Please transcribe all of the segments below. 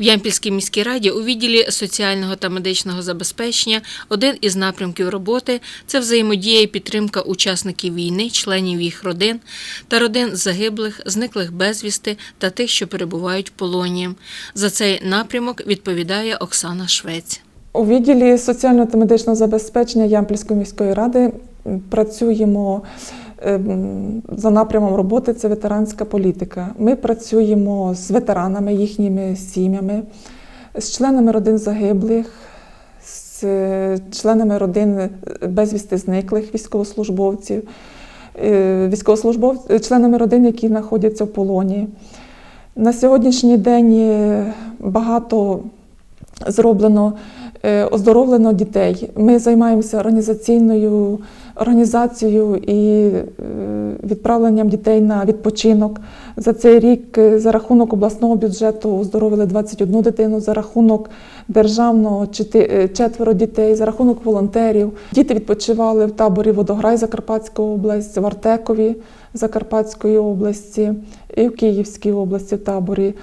В Ямпільській міській раді у відділі соціального та медичного забезпечення один із напрямків роботи це взаємодія і підтримка учасників війни, членів їх родин та родин загиблих, зниклих безвісти та тих, що перебувають в полоні. За цей напрямок відповідає Оксана Швець. У відділі соціального та медичного забезпечення Ямпільської міської ради працюємо за напрямом роботи це ветеранська політика. Ми працюємо з ветеранами, їхніми сім'ями, з членами родин загиблих, з е, членами родин е, безвісти зниклих військовослужбовців, е, військовослужбов... членами родин, які знаходяться в полоні. На сьогоднішній день багато зроблено оздоровлено дітей. Ми займаємося організаційною організацією і е, відправленням дітей на відпочинок. За цей рік е, за рахунок обласного бюджету оздоровили 21 дитину, за рахунок державного е, четверо дітей, за рахунок волонтерів. Діти відпочивали в таборі Водограй Закарпатська область, в Артекові Закарпатської області і в Київській області в таборі.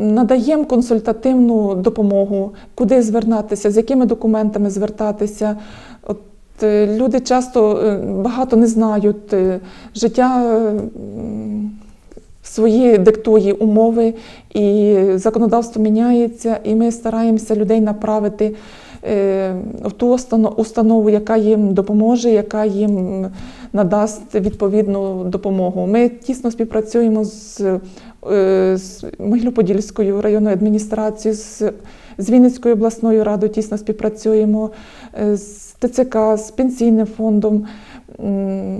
Надаємо консультативну допомогу, куди звертатися, з якими документами звертатися. Е, люди часто е, багато не знають. е, Життя свої диктує умови, і законодавство міняється, і ми стараємося людей направити в ту установу, яка їм допоможе, яка їм надасть відповідну допомогу. Ми тісно співпрацюємо з, з Могилоподільською районною адміністрацією, з, з Вінницькою обласною радою тісно співпрацюємо, е, з ТЦК, з пенсійним фондом,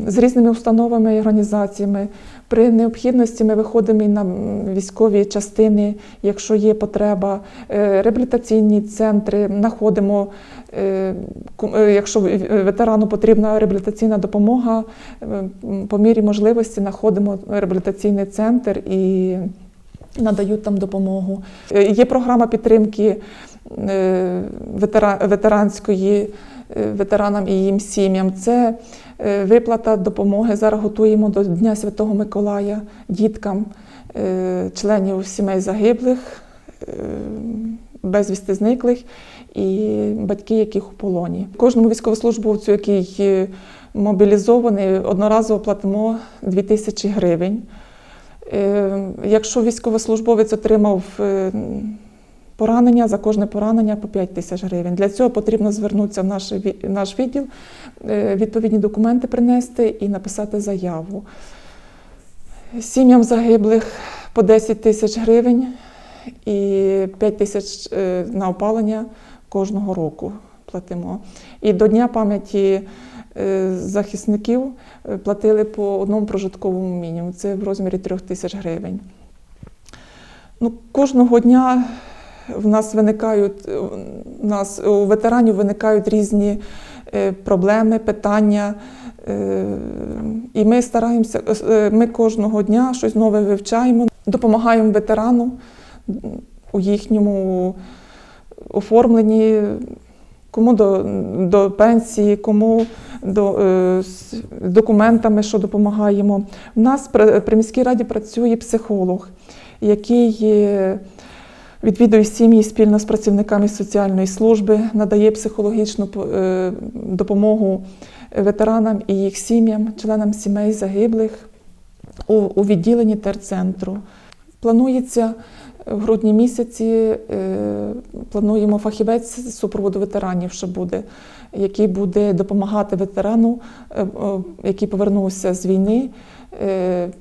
з різними установами і організаціями. При необхідності ми виходимо і на військові частини, якщо є потреба, е, реабілітаційні центри, знаходимо, е, якщо ветерану потрібна реабілітаційна допомога, по мірі можливості знаходимо реабілітаційний центр і надають там допомогу. Е, Є програма підтримки е, ветеранської е, ветеранам і їм сім'ям. Це виплата допомоги. Зараз готуємо до Дня Святого Миколая діткам членів сімей загиблих, безвісти зниклих і батьки, яких у полоні. Кожному військовослужбовцю, який мобілізований, одноразово платимо 2 тисячі гривень. Е, Якщо військовослужбовець отримав е, поранення, за кожне поранення по 5 тисяч гривень. Для цього потрібно звернутися в наш, відділ, е, відповідні документи принести і написати заяву. Сім'ям загиблих по 10 тисяч гривень і 5 тисяч на опалення кожного року платимо. І до Дня пам'яті захисників е, платили по одному прожитковому мінімуму. Це в розмірі 3 тисяч гривень. Ну, кожного дня в нас виникають у нас у ветеранів виникають різні е, проблеми, питання. Е, І ми стараємося, е, ми кожного дня щось нове вивчаємо, допомагаємо ветерану у їхньому оформленні, кому до, до пенсії, кому до, е, з документами, що допомагаємо. У нас при, міській раді працює психолог, який е, відвідує сім'ї спільно з працівниками соціальної служби, надає психологічну е, допомогу ветеранам і їх сім'ям, членам сімей загиблих у, у відділенні терцентру. Планується в грудні місяці, е, плануємо фахівець з супроводу ветеранів, що буде, який буде допомагати ветерану, е, е, який повернувся з війни,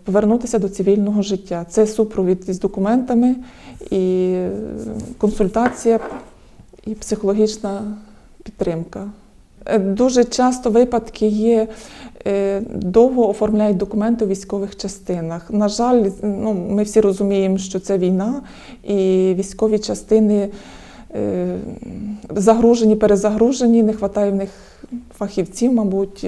повернутися до цивільного життя. Це супровід із документами і консультація і психологічна підтримка. Е, Дуже часто випадки є, е, довго оформляють документи у військових частинах. На жаль, ну, ми всі розуміємо, що це війна, і військові частини е, загружені, перезагружені, не вистачає в них фахівців, мабуть.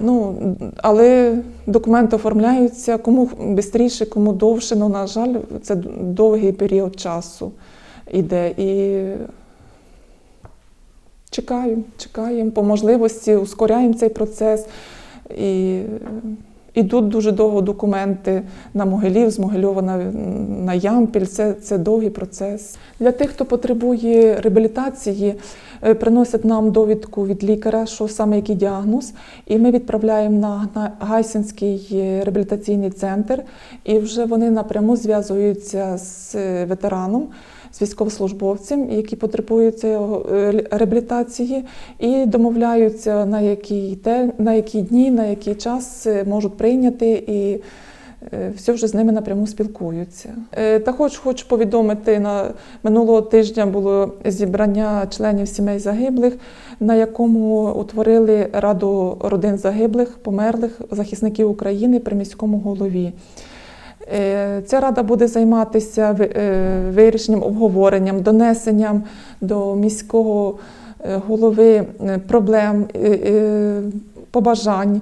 Ну, але документи оформляються кому швидше, кому довше. Ну, на жаль, це довгий період часу йде. І чекаємо, чекаємо по можливості, ускоряємо цей процес і ідуть дуже довго документи на Могилів, з Могильова на, на Ямпіль. Це, це довгий процес. Для тих, хто потребує реабілітації, е, приносять нам довідку від лікаря, що саме який діагноз, і ми відправляємо на Гна- Гайсинський е, реабілітаційний центр, і вже вони напряму зв'язуються з е, ветераном. З військовослужбовцем, які потребують цього, е, реабілітації, і домовляються на який те, на які дні, на який час е, можуть прийняти і е, все вже з ними напряму спілкуються. Е, Також хочу повідомити, на минулого тижня було зібрання членів сімей загиблих, на якому утворили Раду родин загиблих, померлих захисників України при міському голові. Е, Ця рада буде займатися е, вирішенням, обговоренням, донесенням до міського е, голови проблем, побажань,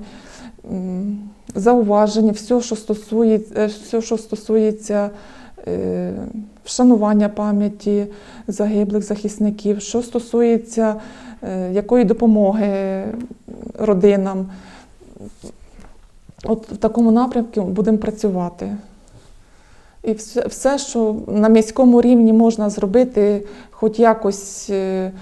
зауважень, все, що стосується, все, що стосується вшанування пам'яті загиблих захисників, що стосується якої допомоги родинам. От в такому напрямку будемо працювати. І все, що на міському рівні можна зробити, хоч якось е,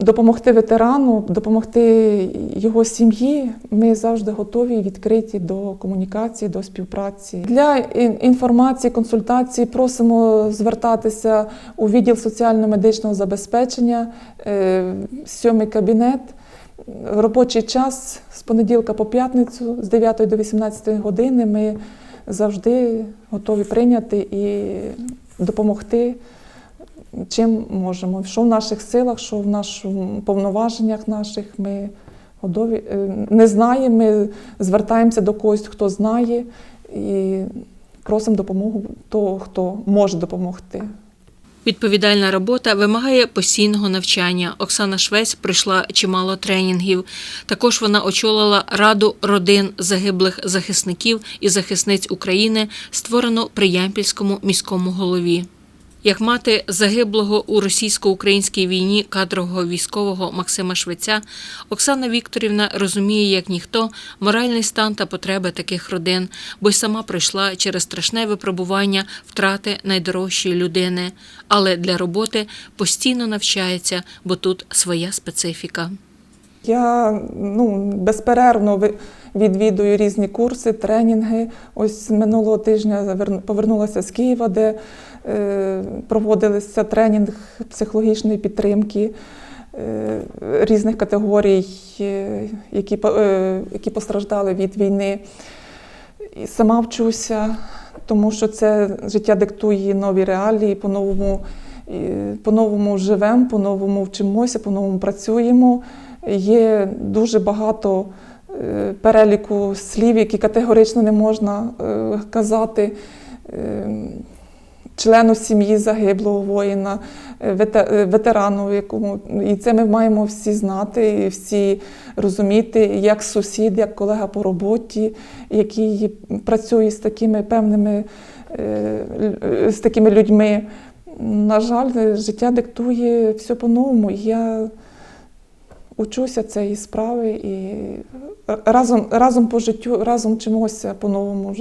допомогти ветерану, допомогти його сім'ї, ми завжди готові і відкриті до комунікації, до співпраці. Для ін- інформації, консультацій просимо звертатися у відділ соціально-медичного забезпечення, е, сьомий кабінет. Робочий час з понеділка по п'ятницю з 9 до 18 години ми завжди готові прийняти і допомогти, чим можемо. Що в наших силах, що в наших повноваженнях наших ми готові. Е, Не знаємо, ми звертаємося до когось, хто знає, і просимо допомогу того, хто може допомогти. Відповідальна робота вимагає постійного навчання. Оксана Швець пройшла чимало тренінгів. Також вона очолила раду родин загиблих захисників і захисниць України, створену при Ямпільському міському голові. Як мати загиблого у російсько-українській війні кадрового військового Максима Швеця, Оксана Вікторівна розуміє, як ніхто, моральний стан та потреби таких родин, бо й сама пройшла через страшне випробування втрати найдорожчої людини, але для роботи постійно навчається, бо тут своя специфіка. Я ну, безперервно відвідую різні курси, тренінги. Ось минулого тижня повернулася з Києва, де е, проводилися тренінг психологічної підтримки е, різних категорій, е, які, е, які постраждали від війни. І сама вчуся, тому що це життя диктує нові реалії, по-новому, по-новому живемо, по-новому вчимося, по-новому працюємо. Є дуже багато е, переліку слів, які категорично не можна е, казати е, члену сім'ї загиблого воїна, вете- ветерану, якому і це ми маємо всі знати, і всі розуміти, як сусід, як колега по роботі, який працює з такими певними з такими людьми. На жаль, життя диктує все по-новому. Я учуся цієї справи і разом, разом по життю, разом чимось по-новому